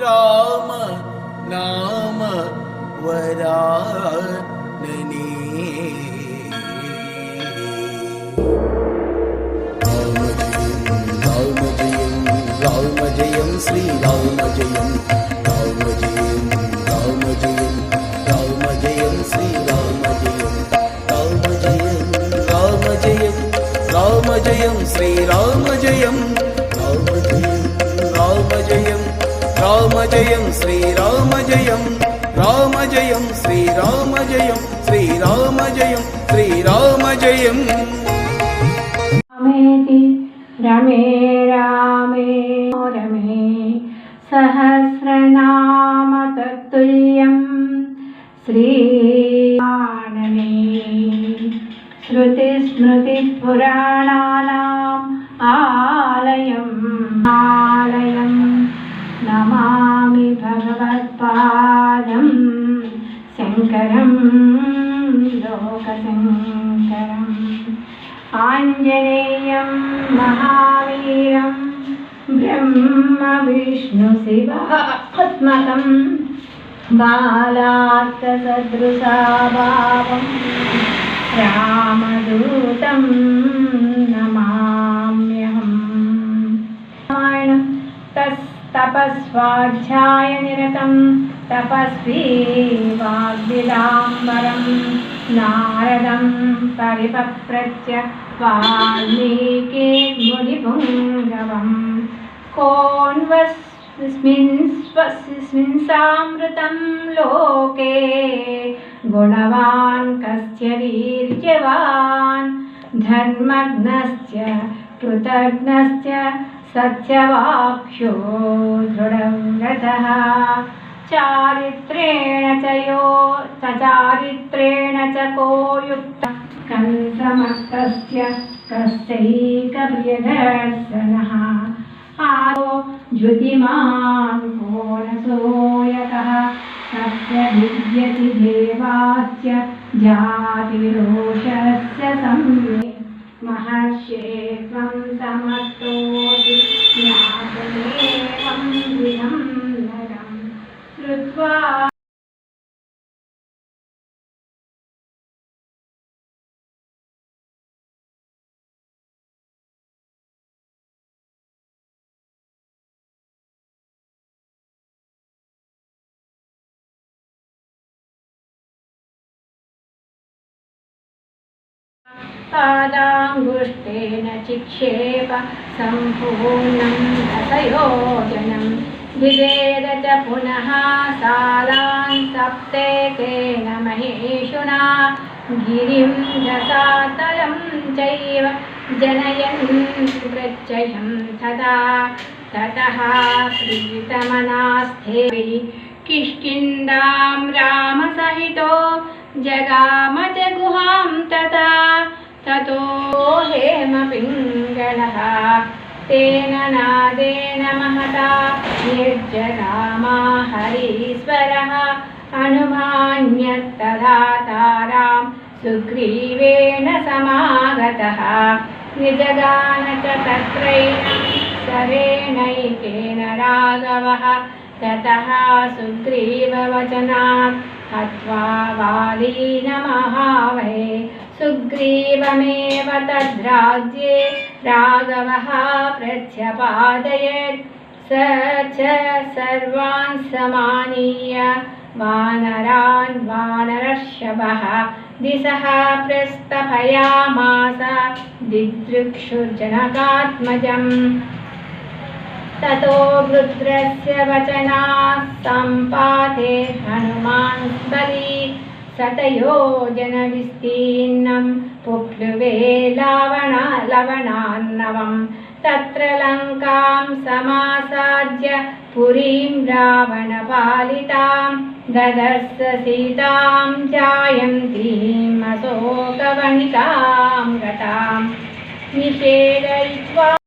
ராம நாம வரானனே ராமஜயம் ஸ்ரீ ராமஜயம் ராமஜயம் ராமஜயம் ராமஜயம் ஸ்ரீ ராமஜயம் ராமஜயம் ராமஜயம் ராமஜயம் ஸ்ரீ ராம రామ జయం శ్రీరామ జయం రామ జయం శ్రీరామ జయం శ్రీరామ జయం శ్రీరామ జయం రామేతి రమే రామే రమే సహస్రనామ తత్తుల్యం శ్రీణనే श्रुतिस्मृतिपुराणानाम् आलयम् आलयम् నమామి భగవత్పాదం శంకరం లోకశంకరం ఆంజనేయం మహావీరం బ్రహ్మ విష్ణు శివాత్మకం तपस्वाध्यायनिरतं तपस्वी वाग्विदाम्बरं नारदं परिपप्रत्य वाल्मीके लोके गुणवान् कस्य वीर्यवान् कृतज्ञस्य सत्यवाक्षो दृढव्रतः चारित्रेण च यो सचारित्रेण च को युक्तः कंसमस्तस्य कस्यैकप्रियदर्शनः आरो द्युतिमान् कोणसूयकः तस्य विद्यति देवास्य जातिरोषस्य महर्षे त्वं समस्तोति पादाङ्गुष्ठेन चिक्षेप सम्पूर्णं रसयोजनं। विवेद च पुनः सालान् सप्तेकेन महेशुना। गिरिं चैव जनयन् प्रत्ययं तदा। ततः प्रीतमनास्थे किष्किन्दां रामसहितो जगाम च गुहां तथा ततो हेमपिङ्गलः तेन नादेन महता निर्जगामा हरीश्वरः अनुमान्यत्तदा तारां सुग्रीवेण समागतः। निजगान च तत्रैनं सरेणैकेन राघवः ततः सुग्रीववचनात् हत्वा वालीनमहावहे सुग्रीवमेव तद्राज्ये राघवः प्रत्यपादयत्। स च सर्वान् समानीय वानरान् वानरर्षभः दिशः प्रस्थपयामास दिदृक्षुर्जनकात्मजम्। ततो रुद्रस्य वचनाः सम्पाते हनुमान् बली शतयोजनविस्तीर्णं पुप्लुवे लावण लवणान्नवं तत्र लङ्कां समासाद्य पुरीं रावणपालितां ददर्श सीतां जायन्तीम् अशोकवनिकां गतां निषेदयित्वा